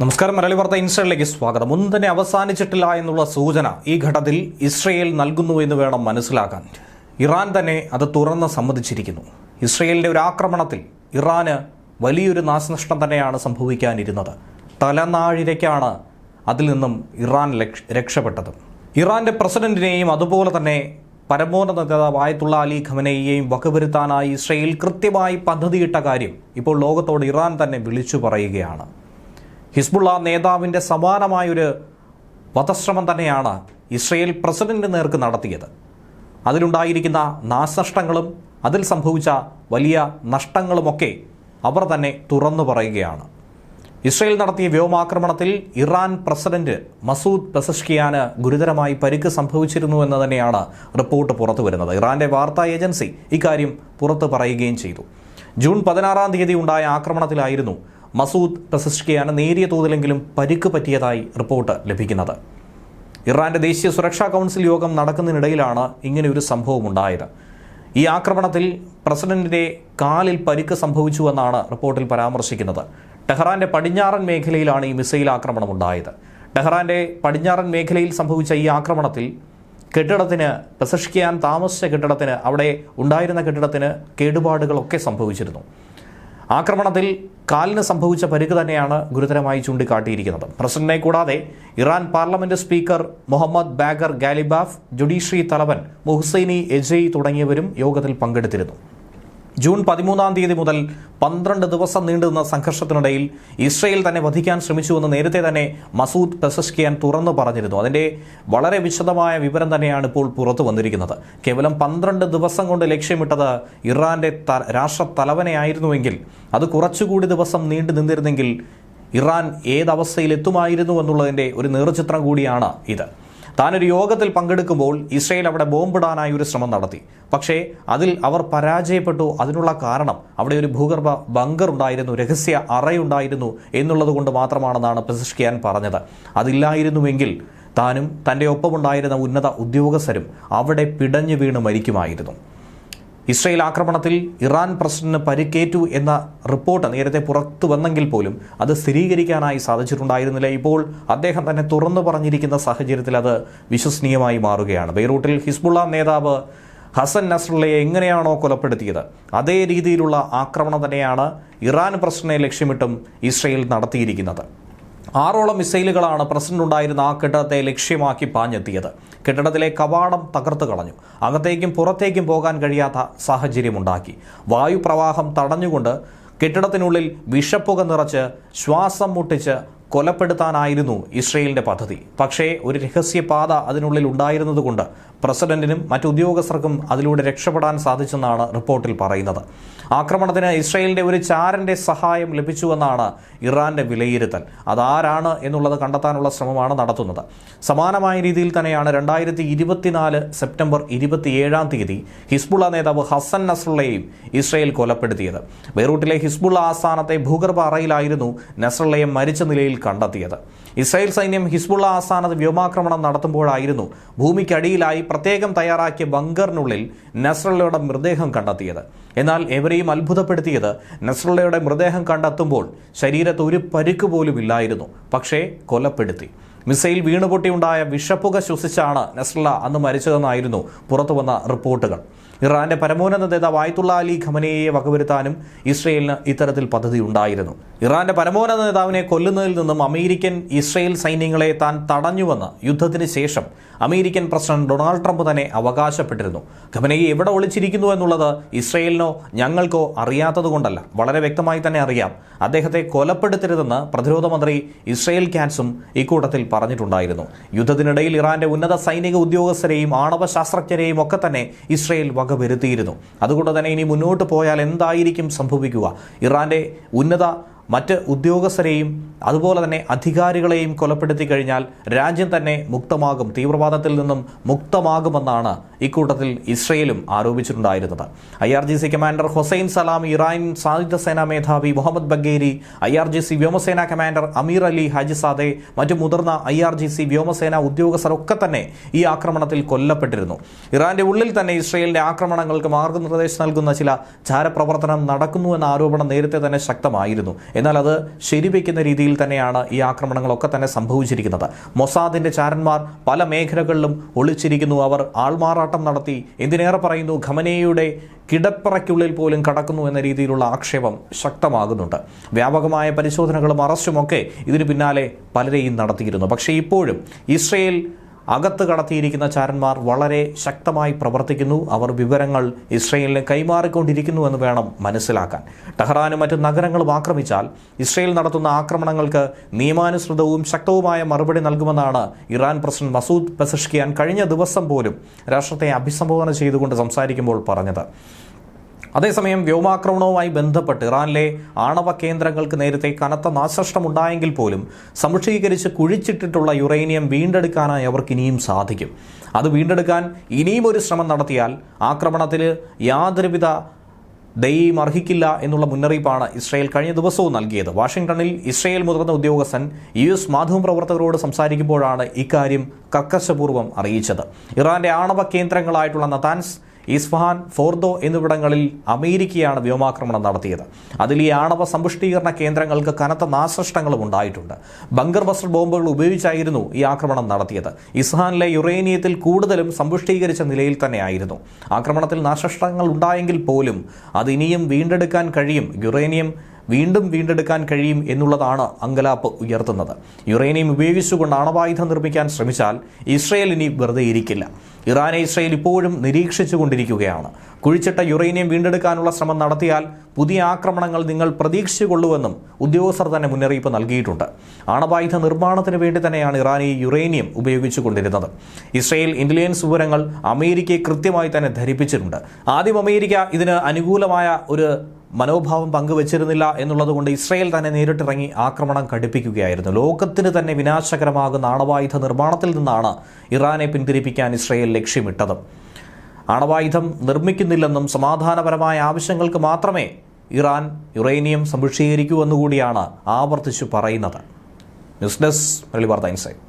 നമസ്കാരം. മലയാളി വാർത്ത ഇൻസ്റ്റയിലേക്ക് സ്വാഗതം. ഒന്നും തന്നെ അവസാനിച്ചിട്ടില്ല എന്നുള്ള സൂചന ഈ ഘട്ടത്തിൽ ഇസ്രയേൽ നൽകുന്നു എന്ന് വേണം മനസ്സിലാക്കാൻ. ഇറാൻ തന്നെ അത് തുറന്ന് സമ്മതിച്ചിരിക്കുന്നു. ഇസ്രയേലിന്റെ ഒരു ആക്രമണത്തിൽ ഇറാന് വലിയൊരു നാശനഷ്ടം തന്നെയാണ് സംഭവിക്കാനിരുന്നത്. തലനാഴിരയ്ക്കാണ് അതിൽ നിന്നും ഇറാൻ രക്ഷപ്പെട്ടത്. ഇറാന്റെ പ്രസിഡന്റിനെയും അതുപോലെ തന്നെ പരമോന്നത നേതാവ് ആയത്തുള്ള അലി ഖമനയെയും വകവരുത്താനായി ഇസ്രയേൽ കൃത്യമായി പദ്ധതിയിട്ട കാര്യം ഇപ്പോൾ ലോകത്തോട് ഇറാൻ തന്നെ വിളിച്ചു പറയുകയാണ്. ഹിസ്ബുള്ള നേതാവിന്റെ സമാനമായൊരു വധശ്രമം തന്നെയാണ് ഇസ്രയേൽ പ്രസിഡന്റിന് നേർക്ക് നടത്തിയത്. അതിലുണ്ടായിരിക്കുന്ന നാശനഷ്ടങ്ങളും അതിൽ സംഭവിച്ച വലിയ നഷ്ടങ്ങളുമൊക്കെ അവർ തന്നെ തുറന്നു പറയുകയാണ്. ഇസ്രയേൽ നടത്തിയ വ്യോമാക്രമണത്തിൽ ഇറാൻ പ്രസിഡന്റ് മസൂദ് പെസഷ്കിയാന് ഗുരുതരമായി പരിക്ക് സംഭവിച്ചിരുന്നു എന്ന് തന്നെയാണ് റിപ്പോർട്ട് പുറത്തു വരുന്നത്. ഇറാന്റെ വാർത്താ ഏജൻസി ഇക്കാര്യം പുറത്തു പറയുകയും ചെയ്തു. ജൂൺ പതിനാറാം തീയതി ഉണ്ടായ ആക്രമണത്തിലായിരുന്നു മസൂദ് പെസഷ്കിയാന് നേരിയ തോതിലെങ്കിലും പരിക്ക് പറ്റിയതായി റിപ്പോർട്ട് ലഭിക്കുന്നത്. ഇറാന്റെ ദേശീയ സുരക്ഷാ കൗൺസിൽ യോഗം നടക്കുന്നതിനിടയിലാണ് ഇങ്ങനെ ഒരു സംഭവം ഉണ്ടായത്. ഈ ആക്രമണത്തിൽ പ്രസിഡന്റിന്റെ കാലിൽ പരിക്ക് സംഭവിച്ചുവെന്നാണ് റിപ്പോർട്ടിൽ പരാമർശിക്കുന്നത്. ടെഹ്റാന്റെ പടിഞ്ഞാറൻ മേഖലയിലാണ് ഈ മിസൈൽ ആക്രമണം ഉണ്ടായത്. ടെഹ്റാന്റെ പടിഞ്ഞാറൻ മേഖലയിൽ സംഭവിച്ച ഈ ആക്രമണത്തിൽ കെട്ടിടത്തിന് പെസഷ്കിയാൻ താമസിച്ച കെട്ടിടത്തിന് അവിടെ ഉണ്ടായിരുന്ന കെട്ടിടത്തിന് കേടുപാടുകളൊക്കെ സംഭവിച്ചിരുന്നു. ആക്രമണത്തിൽ കാലിന് സംഭവിച്ച പരിക്ക് തന്നെയാണ് ഗുരുതരമായി ചൂണ്ടിക്കാട്ടിയിരിക്കുന്നത്. പ്രസിഡന്റിനെ കൂടാതെ Iran parliament speaker Mohammad Bagher Ghalibaf judiciary തലവൻ മുഹ്സൈനി എജയ് തുടങ്ങിയവരും യോഗത്തിൽ പങ്കെടുത്തിരുന്നു. ജൂൺ പതിമൂന്നാം തീയതി മുതൽ പന്ത്രണ്ട് ദിവസം നീണ്ടുനിന്ന സംഘർഷത്തിനിടയിൽ ഇസ്രയേൽ തന്നെ വധിക്കാൻ ശ്രമിച്ചുവെന്ന് നേരത്തെ തന്നെ മസൂദ് പെസഷ്കിയാൻ തുറന്നു പറഞ്ഞിരുന്നു. അതിന്റെ വളരെ വിശദമായ വിവരം തന്നെയാണ് ഇപ്പോൾ പുറത്തു വന്നിരിക്കുന്നത്. കേവലം പന്ത്രണ്ട് ദിവസം കൊണ്ട് ലക്ഷ്യമിട്ടത് ഇറാന്റെ ത- രാഷ്ട്ര തലവനെയായിരുന്നുവെങ്കിൽ അത് കുറച്ചുകൂടി ദിവസം നീണ്ടു നിന്നിരുന്നെങ്കിൽ ഇറാൻ ഏതവസ്ഥയിൽ എത്തുമായിരുന്നു എന്നുള്ളതിന്റെ ഒരു നേർചിത്രം കൂടിയാണ് ഇത്. താനൊരു യോഗത്തിൽ പങ്കെടുക്കുമ്പോൾ ഇസ്രയേൽ അവിടെ ബോംബിടാനായി ഒരു ശ്രമം നടത്തി. പക്ഷേ അതിൽ അവർ പരാജയപ്പെട്ടു. അതിനുള്ള കാരണം അവിടെ ഒരു ഭൂഗർഭ ബങ്കർ ഉണ്ടായിരുന്നു. രഹസ്യ അറയുണ്ടായിരുന്നു എന്നുള്ളത് കൊണ്ട് മാത്രമാണെന്നാണ് പെസിഷ്കിയാൻ പറഞ്ഞത്. അതില്ലായിരുന്നുവെങ്കിൽ താനും തന്റെ ഒപ്പമുണ്ടായിരുന്ന ഉന്നത ഉദ്യോഗസ്ഥരും അവിടെ പിടഞ്ഞു വീണ് മരിക്കുമായിരുന്നു. ഇസ്രയേൽ ആക്രമണത്തിൽ ഇറാൻ പ്രസിഡന്റിന് പരിക്കേറ്റു എന്ന റിപ്പോർട്ട് നേരത്തെ പുറത്തു വന്നെങ്കിൽ പോലും അത് സ്ഥിരീകരിക്കാനായി സാധിച്ചിട്ടുണ്ടായിരുന്നില്ല. ഇപ്പോൾ അദ്ദേഹം തന്നെ തുറന്നു പറഞ്ഞിരിക്കുന്ന സാഹചര്യത്തിൽ അത് വിശ്വസനീയമായി മാറുകയാണ്. ബെയ്റൂട്ടിൽ ഹിസ്ബുള്ള നേതാവ് ഹസൻ നസ്രല്ലയെ എങ്ങനെയാണോ കൊലപ്പെടുത്തിയത്? അതേ രീതിയിലുള്ള ആക്രമണം തന്നെയാണ് ഇറാൻ പ്രസിഡന്റിനെ ലക്ഷ്യമിട്ടും ഇസ്രയേൽ നടത്തിയിരിക്കുന്നത്. ആറോളം മിസൈലുകളാണ് പ്രസിഡന്റ് ഉണ്ടായിരുന്ന ആ കെട്ടിടത്തെ ലക്ഷ്യമാക്കി പാഞ്ഞെത്തിയത്. കെട്ടിടത്തിലെ കവാടം തകർത്തു കളഞ്ഞു. അകത്തേക്കും പുറത്തേക്കും പോകാൻ കഴിയാത്ത സാഹചര്യമുണ്ടാക്കി. വായുപ്രവാഹം തടഞ്ഞുകൊണ്ട് കെട്ടിടത്തിനുള്ളിൽ വിഷപ്പുക നിറച്ച് ശ്വാസം മുട്ടിച്ച് കൊലപ്പെടുത്താനായിരുന്നു ഇസ്രയേലിന്റെ പദ്ധതി. പക്ഷേ ഒരു രഹസ്യപാത അതിനുള്ളിൽ ഉണ്ടായിരുന്നതുകൊണ്ട് പ്രസിഡന്റിനും മറ്റു ഉദ്യോഗസ്ഥർക്കും അതിലൂടെ രക്ഷപ്പെടാൻ സാധിച്ചെന്നാണ് റിപ്പോർട്ടിൽ പറയുന്നത്. ആക്രമണത്തിന് ഇസ്രയേലിന്റെ ഒരു ചാരന്റെ സഹായം ലഭിച്ചുവെന്നാണ് ഇറാന്റെ വിലയിരുത്തൽ. അതാരാണ് എന്നുള്ളത് കണ്ടെത്താനുള്ള ശ്രമമാണ് നടത്തുന്നത്. സമാനമായ രീതിയിൽ തന്നെയാണ് രണ്ടായിരത്തി ഇരുപത്തിനാല് സെപ്റ്റംബർ ഇരുപത്തിയേഴാം തീയതി ഹിസ്ബുള്ള നേതാവ് ഹസൻ നസ്രള്ളയെയും ഇസ്രയേൽ കൊലപ്പെടുത്തിയത്. ബെയ്റൂട്ടിലെ ഹിസ്ബുള്ള ആസ്ഥാനത്തെ ഭൂഗർഭ അറയിലായിരുന്നു നസ്രള്ളയെ മരിച്ച നിലയിൽ കണ്ടെത്തിയത്. ഇസ്രായേൽ സൈന്യം ഹിസ്ബുള്ള ആസ്ഥാനത്ത് വ്യോമാക്രമണം നടത്തുമ്പോഴായിരുന്നു ഭൂമിക്കടിയിലായി പ്രത്യേകം തയ്യാറാക്കിയ ബങ്കറിനുള്ളിൽ നസ്രള്ളയുടെ മൃതദേഹം കണ്ടെത്തിയത്. എന്നാൽ എവരെയും അത്ഭുതപ്പെടുത്തിയത് നസ്രള്ളയുടെ മൃതദേഹം കണ്ടെത്തുമ്പോൾ ശരീരത്ത് ഒരു പരുക്ക് പോലും ഇല്ലായിരുന്നു. പക്ഷേ കൊലപ്പെടുത്തി. മിസൈൽ വീണുപൊട്ടിയുണ്ടായ വിഷപ്പുക ശ്വസിച്ചാണ് നസ്രള്ള അന്ന് മരിച്ചതെന്നായിരുന്നു പുറത്തുവന്ന റിപ്പോർട്ടുകൾ. ഇറാന്റെ പരമോന്നത നേതാവ് ആയത്തുള്ള അലി ഖമനയെ വകവരുത്താനും ഇസ്രയേലിന് ഇത്തരത്തിൽ പദ്ധതി ഉണ്ടായിരുന്നു ഇറാന്റെ പരമോന്നത നേതാവിനെ കൊല്ലുന്നതിൽ നിന്നും അമേരിക്കൻ ഇസ്രയേൽ സൈന്യങ്ങളെ താൻ തടഞ്ഞുവെന്ന് യുദ്ധത്തിന് ശേഷം അമേരിക്കൻ പ്രസിഡന്റ് ഡൊണാൾഡ് ട്രംപ് തന്നെ അവകാശപ്പെട്ടിരുന്നു. ഖമനയെ എവിടെ ഒളിച്ചിരിക്കുന്നു എന്നുള്ളത് ഇസ്രയേലിനോ ഞങ്ങൾക്കോ അറിയാത്തതുകൊണ്ടല്ല വളരെ വ്യക്തമായി തന്നെ അറിയാം. അദ്ദേഹത്തെ കൊലപ്പെടുത്തരുതെന്ന് പ്രതിരോധ മന്ത്രി ഇസ്രയേൽ ക്യാൻസും ഇക്കൂട്ടത്തിൽ പറഞ്ഞിട്ടുണ്ടായിരുന്നു. യുദ്ധത്തിനിടയിൽ ഇറാന്റെ ഉന്നത സൈനിക ഉദ്യോഗസ്ഥരെയും ആണവ ശാസ്ത്രജ്ഞരെയും ഒക്കെ തന്നെ ഇസ്രയേൽ വകവരുത്തിയിരുന്നു അതുകൊണ്ട് തന്നെ ഇനി മുന്നോട്ട് പോയാൽ എന്തായിരിക്കും സംഭവിക്കുക? ഇറാന്റെ ഉന്നത മറ്റ് ഉദ്യോഗസ്ഥരെയും അതുപോലെ തന്നെ അധികാരികളെയും കൊലപ്പെടുത്തി കഴിഞ്ഞാൽ രാജ്യം തന്നെ മുക്തമാകും തീവ്രവാദത്തിൽ നിന്നും മുക്തമാകുമെന്നാണ് ഇക്കൂട്ടത്തിൽ ഇസ്രയേലും ആരോപിച്ചിട്ടുണ്ടായിരുന്നത്. I R G C commander Hossein Salam Iran സായുധ സേനാ മേധാവി Mohammad Bagheri I R G C വ്യോമസേന കമാൻഡർ അമീർ അലി ഹാജിസാദെ മറ്റു മുതിർന്ന ഐ ആർ ജി സി വ്യോമസേന ഉദ്യോഗസ്ഥരൊക്കെ തന്നെ ഈ ആക്രമണത്തിൽ കൊല്ലപ്പെട്ടിരുന്നു. ഇറാന്റെ ഉള്ളിൽ തന്നെ ഇസ്രയേലിന്റെ ആക്രമണങ്ങൾക്ക് മാർഗനിർദ്ദേശം നൽകുന്ന ചില ചാരപ്രവർത്തനം നടക്കുന്നു എന്ന ആരോപണം നേരത്തെ തന്നെ ശക്തമായിരുന്നു. എന്നാൽ അത് ശരിവെക്കുന്ന രീതിയിൽ തന്നെയാണ് ഈ ആക്രമണങ്ങളൊക്കെ തന്നെ സംഭവിച്ചിരിക്കുന്നത്. മൊസാദിന്റെ ചാരന്മാർ പല മേഖലകളിലും ഒളിച്ചിരിക്കുന്നു. അവർ ആൾമാറാട്ടം നടത്തി. എന്തിനേറെ പറയുന്നു? ഖമനയുടെ കിടപ്പറയ്ക്കുള്ളിൽ പോലും കടക്കുന്നു എന്ന രീതിയിലുള്ള ആക്ഷേപം ശക്തമാകുന്നുണ്ട്. വ്യാപകമായ പരിശോധനകളും അറസ്റ്റുമൊക്കെ ഇതിനു പിന്നാലെ പലരെയും നടത്തിയിരുന്നു. പക്ഷേ ഇപ്പോഴും ഇസ്രയേൽ അകത്ത് കടത്തിയിരിക്കുന്ന ചാരന്മാർ വളരെ ശക്തമായി പ്രവർത്തിക്കുന്നു. അവർ വിവരങ്ങൾ ഇസ്രയേലിന് കൈമാറിക്കൊണ്ടിരിക്കുന്നു എന്ന് വേണം മനസ്സിലാക്കാൻ. ടെഹ്റാനും മറ്റ് നഗരങ്ങളും ആക്രമിച്ചാൽ ഇസ്രയേൽ നടത്തുന്ന ആക്രമണങ്ങൾക്ക് നിയമാനുസൃതവും ശക്തവുമായ മറുപടി നൽകുമെന്നാണ് ഇറാൻ പ്രസിഡന്റ് മസൂദ് പെസഷ്കിയാൻ കഴിഞ്ഞ ദിവസം പോലും രാഷ്ട്രത്തെ അഭിസംബോധന ചെയ്തുകൊണ്ട് സംസാരിക്കുമ്പോൾ പറഞ്ഞത്. അതേസമയം വ്യോമാക്രമണവുമായി ബന്ധപ്പെട്ട് ഇറാനിലെ ആണവ കേന്ദ്രങ്ങൾക്ക് നേരത്തെ കനത്ത നാശനഷ്ടമുണ്ടായെങ്കിൽ പോലും സമുഷീകരിച്ച് കുഴിച്ചിട്ടിട്ടുള്ള യുറേനിയം വീണ്ടെടുക്കാനായി അവർക്ക് ഇനിയും സാധിക്കും. അത് വീണ്ടെടുക്കാൻ ഇനിയും ഒരു ശ്രമം നടത്തിയാൽ ആക്രമണത്തിൽ യാതൊരുവിധ ദയയും അർഹിക്കില്ല എന്നുള്ള മുന്നറിയിപ്പാണ് ഇസ്രയേൽ കഴിഞ്ഞ ദിവസവും നൽകിയത്. വാഷിംഗ്ടണിൽ ഇസ്രയേൽ മുതിർന്ന ഉദ്യോഗസ്ഥൻ യു എസ് മാധ്യമപ്രവർത്തകരോട് സംസാരിക്കുമ്പോഴാണ് ഇക്കാര്യം കർക്കശപൂർവം അറിയിച്ചത്. ഇറാന്റെ ആണവ കേന്ദ്രങ്ങളായിട്ടുള്ള നതാൻസ് ഇസ്ഫഹാൻ ഫോർദോ എന്നിവിടങ്ങളിൽ അമേരിക്കയാണ് വ്യോമാക്രമണം നടത്തിയത്. അതിൽ ഈ ആണവ സമ്പുഷ്ടീകരണ കേന്ദ്രങ്ങൾക്ക് കനത്ത നാശനഷ്ടങ്ങളും ഉണ്ടായിട്ടുണ്ട്. ബങ്കർ ബസ്റ്റർ ബോംബുകൾ ഉപയോഗിച്ചായിരുന്നു ഈ ആക്രമണം നടത്തിയത്. ഇസ്ഹാനിലെ യുറേനിയത്തിൽ കൂടുതലും സമ്പുഷ്ടീകരിച്ച നിലയിൽ തന്നെയായിരുന്നു. ആക്രമണത്തിൽ നാശനഷ്ടങ്ങൾ ഉണ്ടായെങ്കിൽ പോലും അത് ഇനിയും വീണ്ടെടുക്കാൻ കഴിയും. യുറേനിയം വീണ്ടും വീണ്ടെടുക്കാൻ കഴിയും എന്നുള്ളതാണ് അങ്കലാപ്പ് ഉയർത്തുന്നത്. യുറേനിയം ഉപയോഗിച്ചുകൊണ്ട് അണവായുധം നിർമ്മിക്കാൻ ശ്രമിച്ചാൽ ഇസ്രയേൽ ഇനി വെറുതെ ഇരിക്കില്ല. ഇറാനെ ഇസ്രയേൽ ഇപ്പോഴും നിരീക്ഷിച്ചുകൊണ്ടിരിക്കുകയാണ്. കുഴിച്ചിട്ട യുറേനിയം വീണ്ടെടുക്കാനുള്ള ശ്രമം നടത്തിയാൽ പുതിയ ആക്രമണങ്ങൾ നിങ്ങൾ പ്രതീക്ഷിച്ചുകൊള്ളുവെന്നും ഉദ്യോഗസ്ഥർ തന്നെ മുന്നറിയിപ്പ് നൽകിയിട്ടുണ്ട്. ആണവായുധ നിർമ്മാണത്തിന് വേണ്ടി തന്നെയാണ് ഇറാൻ ഈ യുറേനിയം ഉപയോഗിച്ചുകൊണ്ടിരുന്നത്. ഇസ്രയേൽ ഇന്റലിജൻസ് വിവരങ്ങൾ അമേരിക്കയെ കൃത്യമായി തന്നെ ധരിപ്പിച്ചിട്ടുണ്ട്. ആദ്യം അമേരിക്ക ഇതിന് അനുകൂലമായ ഒരു മനോഭാവം പങ്കുവച്ചിരുന്നില്ല എന്നുള്ളതുകൊണ്ട് ഇസ്രയേൽ തന്നെ നേരിട്ടിറങ്ങി ആക്രമണം ഘടിപ്പിക്കുകയായിരുന്നു. ലോകത്തിന് തന്നെ വിനാശകരമാകുന്ന ആണവായുധ നിർമ്മാണത്തിൽ നിന്നാണ് ഇറാനെ പിന്തിരിപ്പിക്കാൻ ഇസ്രയേൽ ലക്ഷ്യമിട്ടത്. ആണവായുധം നിർമ്മിക്കുന്നില്ലെന്നും സമാധാനപരമായ ആവശ്യങ്ങൾക്ക് മാത്രമേ ഇറാൻ യുറേനിയം സംരക്ഷീകരിക്കൂ എന്നുകൂടിയാണ് ആവർത്തിച്ചു പറയുന്നത്. ന്യൂസ് ഡെസ്ക് വാർത്ത ഇൻസൈറ്റ്.